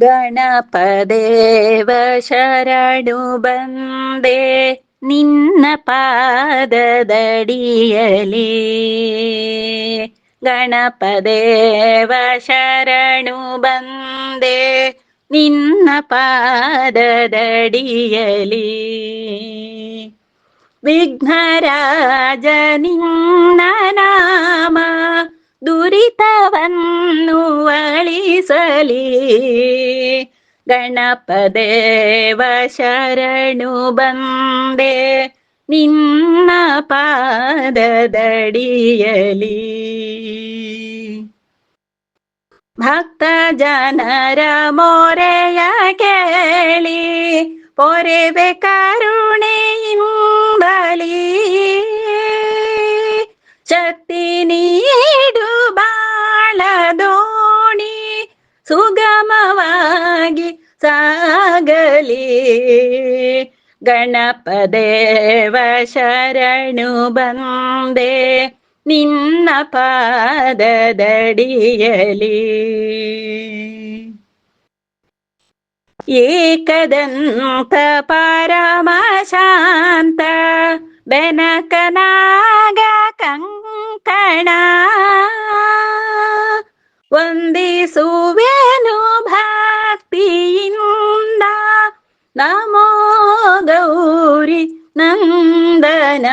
ಗಣಪದೇವ ಶರಣು ಬಂದೆ ನಿನ್ನ ಪಾದದಡಿಯಲಿ. ಗಣಪದೇವ ಶರಣು ಬಂದೆ ನಿನ್ನ ಪಾದದಡಿಯಲಿ. ವಿಘ್ನರಾಜ ನಿನ್ನ ನಾಮ ದುರಿತವನ್ನು ಅಳಿಸಲಿ. ಗಣಪದೇವ ಶರಣು ಬಂದೆ ನಿನ್ನ ಪಾದದಡಿಯಲಿ ಭಕ್ತ ಜನರ ಮೊರೆಯ ಕೇಳಿ ಪೊರೆವೆ ಕರುಣೆಯಿಂಬಲಿ ಸಾಗಲಿ ಗಣಪದೇವ ಶರಣು ಬಂದೆ ನಿನ್ನ ಪಾದದಡಿಯಲಿ ಏಕದಂತ ಪರಮ ಶಾಂತ ಬೆನಕನಾಗ ಕಂಕಣ ವಂದಿಸುವೆನು നമോ ഗൗരി നന്ദന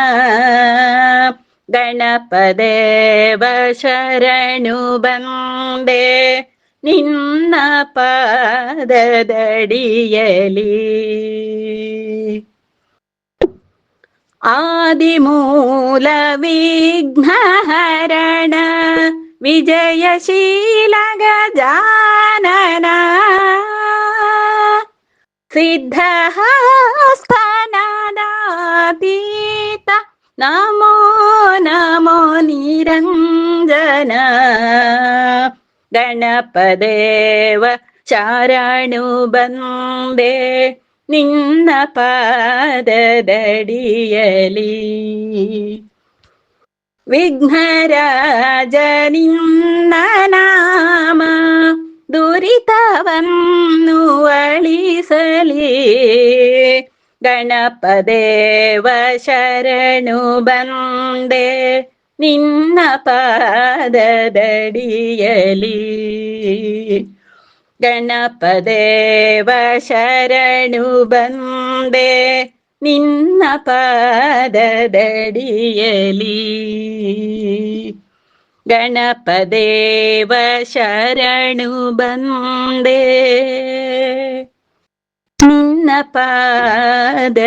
ഗണപദേവ ശരണു ബന്ദേ നിന്ന പാദതടിയലി ആദിമൂല വിഘ്നഹരണ വിജയശീല ഗജാനന सिद्धः നമോ നമോ നിരഞ്ജന. ഗണപദേവ गणपदेव നിന്ന പാദടിയലി വിഘ്നരാജനിന്ന നാമ ദുരിതവം ದುರಿತವನ್ನು ಅಳಿಸಲಿ ಗಣಪದೇವ ಶರಣು ಬಂದೆ ನಿನ್ನ ಪಾದದಡಿಯಲಿ ಗಣಪದೇವ ಶರಣು ಬಂದೆ ನಿನ್ನ ಪಾದದಡಿಯಲಿ ಗಣಪದೇವ ಶರಣು ಬಂದೆ ನಿನ್ನ ಪಾದದಡಿಯಲಿ.